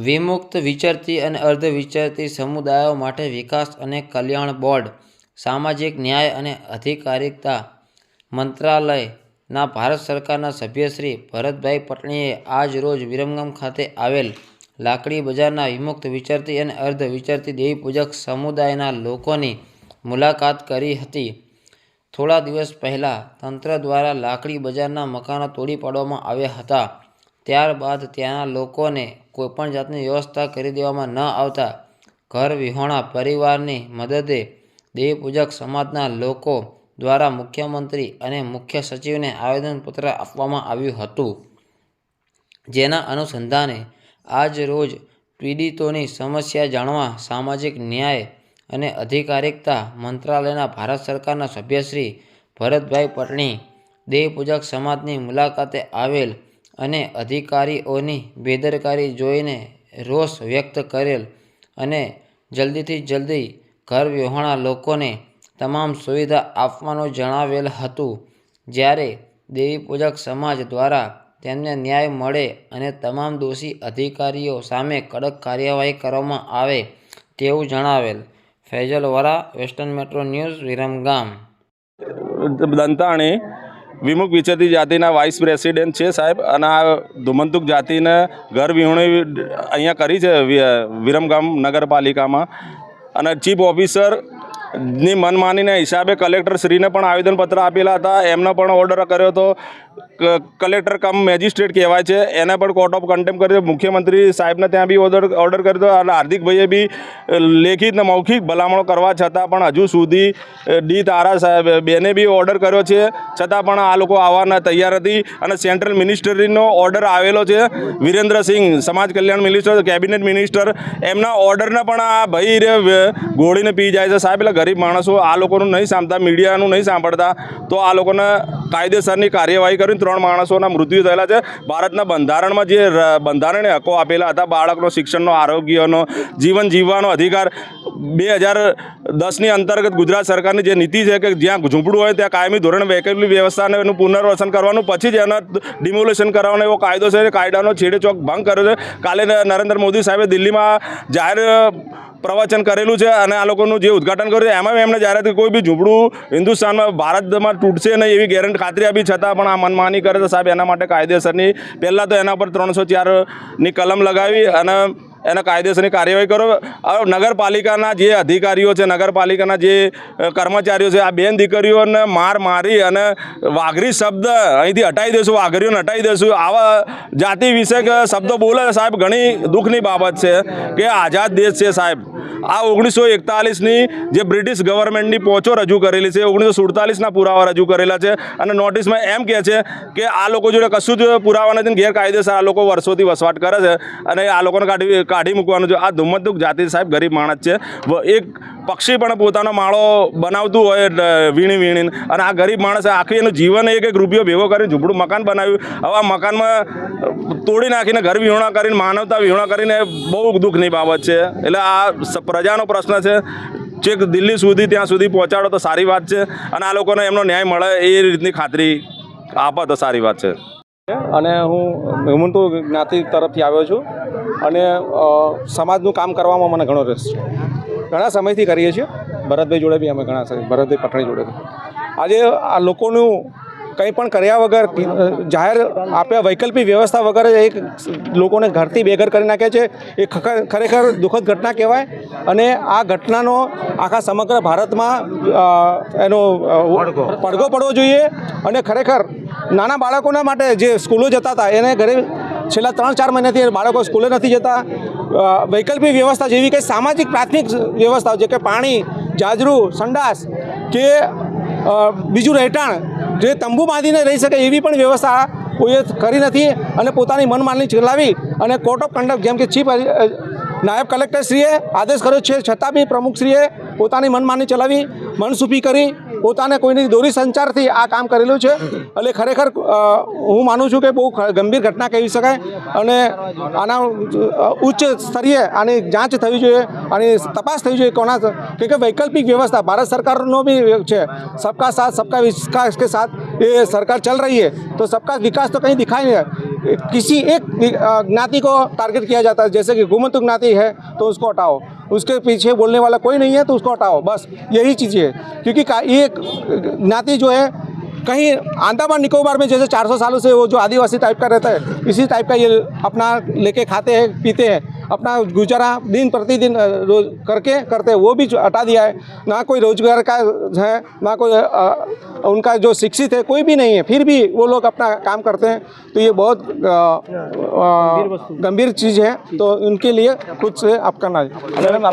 વિમુક્ત વિચરતી અને અર્ધ વિચરતી સમુદાયો માટે વિકાસ અને કલ્યાણ બોર્ડ, સામાજિક ન્યાય અને અધિકારિતા મંત્રાલયના ભારત સરકારના સભ્યશ્રી ભરતભાઈ પટણીએ આજ રોજ વિરમગામ ખાતે આવેલ લાકડી બજારના વિમુક્ત વિચરતી અને અર્ધ વિચરતી દેવીપૂજક સમુદાયના લોકોની મુલાકાત કરી હતી. થોડા દિવસ પહેલાં તંત્ર દ્વારા લાકડી બજારના મકાનો તોડી પાડવામાં આવ્યા હતા. ત્યારબાદ ત્યાંના લોકોને કોઈપણ જાતની વ્યવસ્થા કરી દેવામાં ન આવતા ઘર વિહોણા પરિવારની મદદે દેવીપૂજક સમાજના લોકો દ્વારા મુખ્યમંત્રી અને મુખ્ય સચિવને આવેદનપત્ર આપવામાં આવ્યું હતું. જેના અનુસંધાને આજ રોજ પીડિતોની સમસ્યા જાણવા સામાજિક ન્યાય અને અધિકારિકતા મંત્રાલયના ભારત સરકારના સભ્યશ્રી ભરતભાઈ પટણી દેવપૂજક સમાજની મુલાકાતે આવેલ અને અધિકારીઓની બેદરકારી જોઈને રોષ વ્યક્ત કરેલ અને જલ્દીથી જલ્દી ઘર વિહોણા લોકોને તમામ સુવિધા આપવાનું જણાવેલ હતું. જ્યારે દેવીપૂજક સમાજ દ્વારા તેમને ન્યાય મળે અને તમામ દોષી અધિકારીઓ સામે કડક કાર્યવાહી કરવામાં આવે તેવું જણાવેલ. Faizal Vara western metro news, Viramgam. Dantani વિમુખ વિચરતી જાતિના વાઇસ પ્રેસિડેન્ટ છે સાહેબ. અને આ ધુમંતુક જાતિને ઘર વિહોણી અહીંયા કરી છે વિરમગામ નગરપાલિકામાં. અને ચીફ ઓફિસર ની મનમાનીના હિસાબે કલેક્ટર શ્રીને પણ આવેદનપત્ર આપેલા હતા. એમને પણ ઓર્ડર કર્યો હતો કલેક્ટર કમ મેજિસ્ટ્રેટ કહેવાય છે. એને પણ કોર્ટ ઓફ કન્ટેમ્પ કર્યો. મુખ્યમંત્રી સાહેબને ત્યાં બી ઓર્ડર ઓર્ડર કર્યો હતો અને હાર્દિકભાઈએ બી લેખિત ને મૌખિક ભલામણો કરવા છતાં પણ હજુ સુધી ડી તારા સાહેબ બેને બી ઓર્ડર કર્યો છે. છતાં પણ આ લોકો આવવાના તૈયાર નથી અને સેન્ટ્રલ મિનિસ્ટરીનો ઓર્ડર આવેલો છે. વિરેન્દ્રસિંહ, સમાજ કલ્યાણ મિનિસ્ટર કેબિનેટ મિનિસ્ટર એમના ઓર્ડરને પણ આ ભાઈ ગોળીને પી જાય છે. સાહેબ, એટલે ગરીબ માણસો આ લોકોનું નહીં સાંભળતા, મીડિયાનું નહીં સાંભળતા, તો આ લોકોને કાયદેસરની કાર્યવાહી કરીને ત્રણ માણસોના મૃત્યુ થયેલા છે. ભારતના બંધારણમાં જે બંધારણે હકો આપેલા હતા, બાળકનો શિક્ષણનો, આરોગ્યનો, જીવન જીવવાનો અધિકાર, બે હજાર દસની અંતર્ગત ગુજરાત સરકારની જે નીતિ છે કે જ્યાં ઝૂંપડું હોય ત્યાં કાયમી ધોરણે વૈકલ્પિક વ્યવસ્થાને એનું પુનર્વસન કરવાનું, પછી જ એના ડિમોલેશન કરવાનો એવો કાયદો છે, કાયદાનો છેડેચોક ભંગ કર્યો છે. કાલે નરેન્દ્ર મોદી સાહેબે દિલ્હીમાં જાહેર પ્રવચન કરેલું છે અને આ લોકોનું જે ઉદ્ઘાટન કર્યું છે, એમાં એમને જ્યારે કોઈ બી ઝૂંપડું હિન્દુસ્તાનમાં, ભારતમાં તૂટશે નહીં એવી ગેરંટી ખાતરી આપી, છતાં પણ આ મનમાની કરે તો સાહેબ, એના માટે કાયદેસરની પહેલાં તો એના પર ત્રણસો ચારની કલમ લગાવી અને એના કાયદેસરની કાર્યવાહી કરો. નગરપાલિકાના જે અધિકારીઓ છે, નગરપાલિકાના જે કર્મચારીઓ છે, આ બેન દીકરીઓને માર મારી અને વાઘરી શબ્દ અહીંથી હટાવી દેશું, વાઘરીઓને હટાવી દેશું. આવા જાતિ વિશે કે શબ્દો બોલે સાહેબ, ઘણી દુઃખની બાબત છે કે આઝાદ દેશ છે સાહેબ. આ ઓગણીસો એકતાલીસની જે બ્રિટિશ ગવર્મેન્ટની પહોંચો રજૂ કરેલી છે, ઓગણીસો સુડતાલીસના પુરાવા રજૂ કરેલા છે અને નોટિસમાં એમ કહે છે કે આ લોકો જોડે કશું જ પુરાવા નથી ગેરકાયદેસર આ લોકો વર્ષોથી વસવાટ કરે છે અને આ લોકોને કાઢી કાઢી મૂકવાનું છે. આ ધુમ્મતદુક જાતિ સાહેબ ગરીબ માણસ છે. એક પક્ષી પણ પોતાનો માળો બનાવતું હોય વીણી વીણીને. અને આ ગરીબ માણસે આખી એનું જીવન એક એક રૂપિયો ભેગો કરીને ઝૂંપડું મકાન બનાવ્યું. હવે આ મકાનમાં તોડી નાખીને ઘર વિહોણા કરીને, માનવતા વિહોણા કરીને બહુ દુઃખની બાબત છે. એટલે આ પ્રજાનો પ્રશ્ન છે. ચેક દિલ્હી સુધી ત્યાં સુધી પહોંચાડો તો સારી વાત છે. અને આ લોકોને એમનો ન્યાય મળે એ રીતની ખાતરી આપો તો સારી વાત છે. અને હું હેમંતુ જ્ઞાતિ તરફથી આવ્યો છું. અને સમાજનું કામ કરવામાં મને ઘણો રસ છે. ઘણા સમયથી કરીએ છીએ. ભરતભાઈ જોડે બી અમે ઘણા સમય ભરતભાઈ પટણી જોડે. આજે આ લોકોનું કંઈ પણ કર્યા વગર જાહેર આપ્યા વૈકલ્પિક વ્યવસ્થા વગર એક લોકોને ઘરથી બેઘર કરી નાખે છે. એ ખરેખર દુઃખદ ઘટના કહેવાય. અને આ ઘટનાનો આખા સમગ્ર ભારતમાં એનો પડઘો પડવો જોઈએ. અને ખરેખર નાના બાળકોના માટે જે સ્કૂલો જતા હતા, એને ઘરે છેલ્લા ત્રણ ચાર મહિનાથી બાળકો સ્કૂલે નથી જતા. વૈકલ્પિક વ્યવસ્થા જેવી કે સામાજિક પ્રાથમિક વ્યવસ્થાઓ જે કે પાણી, જાજરૂ, સંડાસ કે બીજું રહેઠાણ જે તંબુ બાંધીને રહી શકે એવી પણ વ્યવસ્થા કોઈએ કરી નથી અને પોતાની મનમાની ચલાવી અને કોર્ટ ઓફ કન્ડક્ટ જેમ કે ચીફ નાયબ કલેક્ટરશ્રીએ આદેશ કર્યો છે, છતાં બી પ્રમુખશ્રીએ પોતાની મનમાની ચલાવી મનસુફી કરી પોતાને કોઈની દોરી સંચારથી આ કામ કરેલું છે. એટલે ખરેખર હું માનું છું કે બહુ ગંભીર ઘટના કહી શકાય અને આના ઉચ્ચ સ્તરીય આની જાંચ થવી જોઈએ અને તપાસ થવી જોઈએ કોના કે વૈકલ્પિક વ્યવસ્થા ભારત સરકારનો બી છે. સબકા સાથ, સબકા વિકાસ કે સાથ, એ સરકાર ચલ રહી છે. તો સબકા વિકાસ તો કંઈ દેખાય નહીં. किसी एक ज्ञाति को टारगेट किया जाता है। जैसे कि घुमंत ज्ञाति है तो उसको हटाओ। उसके पीछे बोलने वाला कोई नहीं है तो उसको हटाओ। बस, यही चीज़ है। क्योंकि ये ज्ञाति जो है, कहीं अंडमान निकोबार में जैसे 400 सालों से वो जो आदिवासी टाइप का रहता है, इसी टाइप का ये अपना लेके खाते हैं, पीते हैं। अपना गुजारा दिन प्रतिदिन रोज करके करते हैं वो भी हटा दिया है। ना कोई रोज़गार का है ना कोई आ, उनका जो शिक्षित है कोई भी नहीं है फिर भी वो लोग अपना काम करते हैं। तो ये बहुत गंभीर चीज़ है। तो उनके लिए खुद से आप करना मैडम